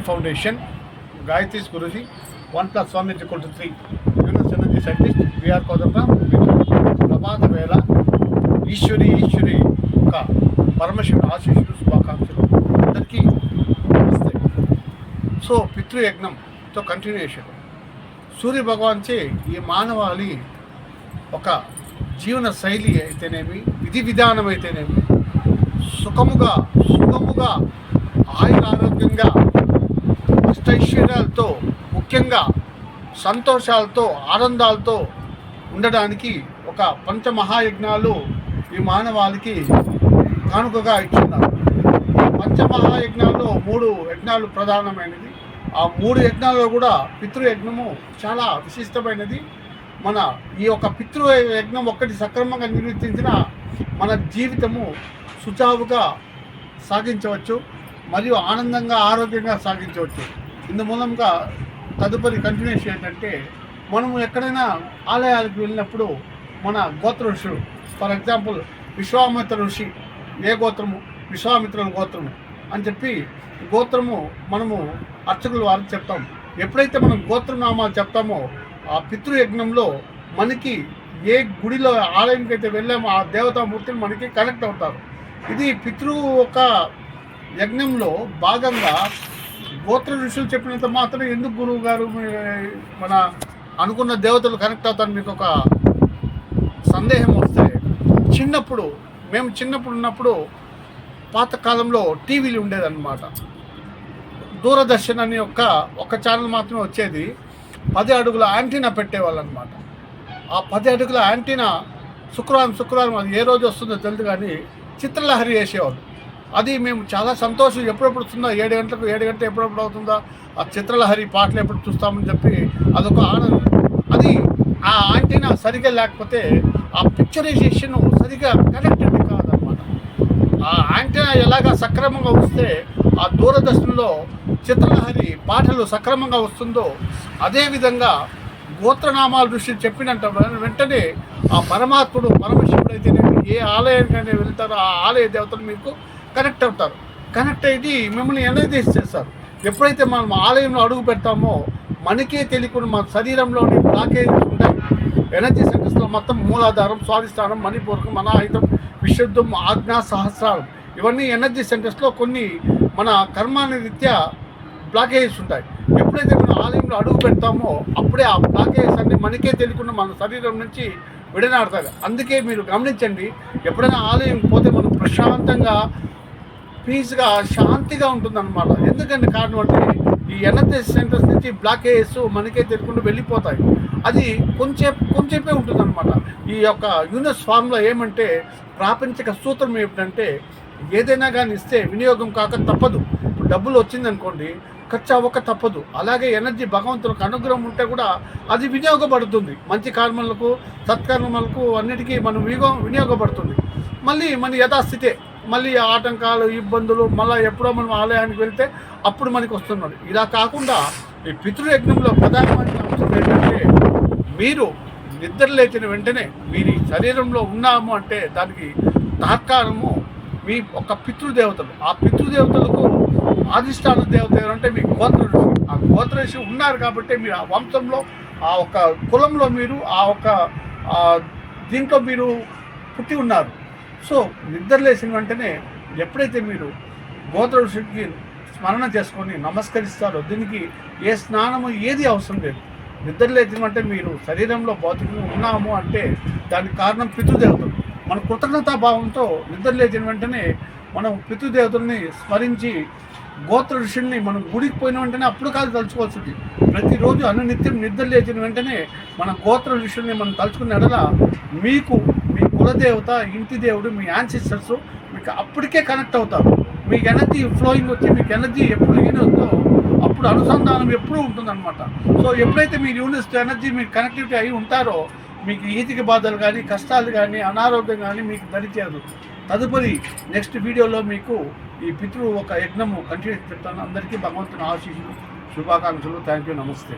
Foundation, Gayatri Guruji, 1 plus 1 is equal to 3. Yunus energy scientist VR Kodanda ప్రభాత వేళ ఈశ్వరి ఈశ్వరి యొక్క పరమశివుని ఆశీస్సులు శుభాకాంక్షలు అందరికీ నమస్తే. సో పితృయజ్ఞంతో కంటిన్యూషన్ సూర్య భగవాన్చే ఈ మానవాళి ఒక జీవన శైలి అయితేనేమి విధి విధానం అయితేనేమి సుఖముగా సుఖముగా ఆయుర ఆరోగ్యంగా అష్టైశ్వర్యాలతో ముఖ్యంగా సంతోషాలతో ఆనందాలతో ఉండడానికి ఒక పంచమహాయజ్ఞాలు ఈ మానవాళికి కానుకగా ఇచ్చున్నారు. ఈ పంచమహాయజ్ఞాల్లో మూడు యజ్ఞాలు ప్రధానమైనది ఆ మూడు యజ్ఞాల్లో కూడా పితృయజ్ఞము చాలా విశిష్టమైనది. మన ఈ యొక్క పితృ యజ్ఞం ఒక్కటి సక్రమంగా నిర్వర్తించిన మన జీవితము సుచావుగా సాగించవచ్చు మరియు ఆనందంగా ఆరోగ్యంగా సాగించవచ్చు. ఇందు మూలంగా తదుపరి కంటిన్యూషన్ ఏంటంటే మనము ఎక్కడైనా ఆలయాలకు వెళ్ళినప్పుడు మన గోత్ర ఋషులు ఫర్ ఎగ్జాంపుల్ విశ్వామిత్ర ఋషి ఏ గోత్రము? విశ్వామిత్రుల గోత్రము అని చెప్పి గోత్రము మనము అర్చకుల వారికి చెప్తాం. ఎప్పుడైతే మనం గోత్రనామాలు చెప్తామో ఆ పితృయజ్ఞంలో మనకి ఏ గుడిలో ఆలయంకి అయితే వెళ్ళామో ఆ దేవతామూర్తిని మనకి కనెక్ట్ అవుతారు. ఇది పితృ ఒక యజ్ఞంలో భాగంగా గోత్ర ఋషులు చెప్పినంత మాత్రం ఎందుకు గురువు గారు మన అనుకున్న దేవతలు కనెక్ట్ అవుతారు మీకు ఒక సందేహం వస్తే చిన్నప్పుడు మేము చిన్నప్పుడు ఉన్నప్పుడు పాతకాలంలో టీవీలు ఉండేదన్నమాట. దూరదర్శన్ అని ఒక ఒక ఛానల్ మాత్రమే వచ్చేది. పది అడుగుల యాంటీనా పెట్టేవాళ్ళు అనమాట ఆ పది అడుగుల యాంటీనా శుక్రవారం శుక్రవారం అది ఏ రోజు వస్తుందో తెలియదు కానీ చిత్రలహరి వేసేవాళ్ళు. అది మేము చాలా సంతోషం. ఎప్పుడెప్పుడు వస్తుందో ఏడు గంటలకు ఏడు గంటలు ఎప్పుడెప్పుడు అవుతుందో ఆ చిత్రలహరి పాటలు ఎప్పుడు చూస్తామని చెప్పి అదొక ఆనందం. అది ఆ యాంటీనా సరిగా లేకపోతే ఆ పిక్చరైజేషన్ సరిగా కనెక్టెడ్ కాదనమాట ఆ యాంటీనా ఎలాగా సక్రమంగా వస్తే ఆ దూరదర్శన్లో చిత్రలహరి పాటలు సక్రమంగా వస్తుందో అదేవిధంగా గోత్రనామాల దృష్టి చెప్పినంత వెంటనే ఆ పరమాత్ముడు పరమశివుడు అయితే ఏ ఆలయానికైనా వెళ్తారో ఆ ఆలయ దేవతలు మీకు కనెక్ట్ అవుతారు. కనెక్ట్ అయ్యి మిమ్మల్ని ఎనర్జైజ్ చేస్తారు. ఎప్పుడైతే మనం ఆలయంలో అడుగు పెడతామో మనకే తెలియకుండా మన శరీరంలోని బ్లాకేజ్ ఉంటాయి ఎనర్జీ సెంటర్స్లో మొత్తం మూలాధారం స్వాధిష్టానం మన అనాహితం విశుద్ధం ఆజ్ఞా సహస్రారం ఇవన్నీ ఎనర్జీ సెంటర్స్లో కొన్ని మన కర్మాని రీత్యా బ్లాకేజెస్ ఉంటాయి. ఎప్పుడైతే మనం ఆలయంలో అడుగు పెడతామో అప్పుడే ఆ బ్లాకేజెస్ అన్ని మనకే తెలియకుండా మన శరీరం నుంచి విడనాడతాయి. అందుకే మీరు గమనించండి ఎప్పుడైనా ఆలయం పోతే మనం ప్రశాంతంగా పీస్గా శాంతిగా ఉంటుందన్నమాట. ఎందుకంటే కారణం అంటే ఈ ఎనర్జీ సెంటర్స్ నుంచి బ్లాకేజెస్ మనకే తెలియకుండా వెళ్ళిపోతాయి. అది కొంచెం కొంచెంపే ఉంటుందన్నమాట. ఈ యొక్క యూనిస్ ఫార్ములా ఏమంటే ప్రాపంచిక సూత్రం ఏమిటంటే ఏదైనా కానీ ఇస్తే వినియోగం కాక తప్పదు. డబ్బులు వచ్చిందనుకోండి ఖర్చు అవ్వక తప్పదు. అలాగే ఎనర్జీ భగవంతునికి అనుగ్రహం ఉంటే కూడా అది వినియోగపడుతుంది. మంచి కర్మలకు సత్కర్మలకు అన్నిటికీ మనం వినియోగ వినియోగపడుతుంది. మళ్ళీ మన యథాస్థితే మళ్ళీ ఆటంకాలు ఇబ్బందులు మళ్ళీ ఎప్పుడో మనం ఆలయానికి వెళ్తే అప్పుడు మనకి వస్తున్నాడు ఇలా కాకుండా ఈ పితృయజ్ఞంలో ప్రధానమైన అంశం ఏంటంటే మీరు నిద్ర లేచిన వెంటనే మీరు ఈ శరీరంలో ఉన్నాము అంటే దానికి తాత్కారము మీ ఒక పితృదేవతలు. ఆ పితృదేవతలకు ఆదిష్టాన దేవత ఎవరంటే మీ గోత్ర ఆ గోత్రేషి ఉన్నారు కాబట్టి మీరు ఆ వంశంలో ఆ ఒక కులంలో మీరు ఆ ఒక దీంట్లో మీరు పుట్టి ఉన్నారు. సో నిద్ర లేచిన వెంటనే ఎప్పుడైతే మీరు గోత్ర ఋషికి స్మరణ చేసుకొని నమస్కరిస్తారో దీనికి ఏ స్నానము ఏది అవసరం లేదు. నిద్ర లేచిన వెంటనే మీరు శరీరంలో భౌతికంగా ఉన్నాము అంటే దానికి కారణం పితృదేవతలు. మన కృతజ్ఞతాభావంతో నిద్ర లేచిన వెంటనే మనం పితృదేవతల్ని స్మరించి గోత్ర ఋషుల్ని మనం గుడికి పోయిన వెంటనే అప్పుడు కాదు తలుచుకోవాల్సింది. ప్రతిరోజు అనునిత్యం నిద్ర లేచిన వెంటనే మన గోత్ర ఋషుల్ని మనం తలుచుకున్న ఎడల మీకు కులదేవత ఇంటి దేవుడు మీ యాన్సిస్టర్స్ మీకు అప్పటికే కనెక్ట్ అవుతారు. మీకు ఎనర్జీ ఫ్లోయింగ్ వచ్చి మీకు ఎనర్జీ ఎప్పుడు ఈనొద్దో అప్పుడు అనుసంధానం ఎప్పుడూ ఉంటుందన్నమాట. సో ఎప్పుడైతే మీ యూనిస్ ఎనర్జీ మీకు కనెక్టివిటీ అయి ఉంటారో మీకు ఈతికి బాధలు కానీ కష్టాలు కానీ అనారోగ్యం కానీ మీకు దరిచేయదు. తదుపరి నెక్స్ట్ వీడియోలో మీకు ఈ పితృ ఒక యజ్ఞము కంటిన్యూ చెప్తాను అందరికీ భగవంతుని ఆశీస్సులు శుభాకాంక్షలు. థ్యాంక్ యూ నమస్తే.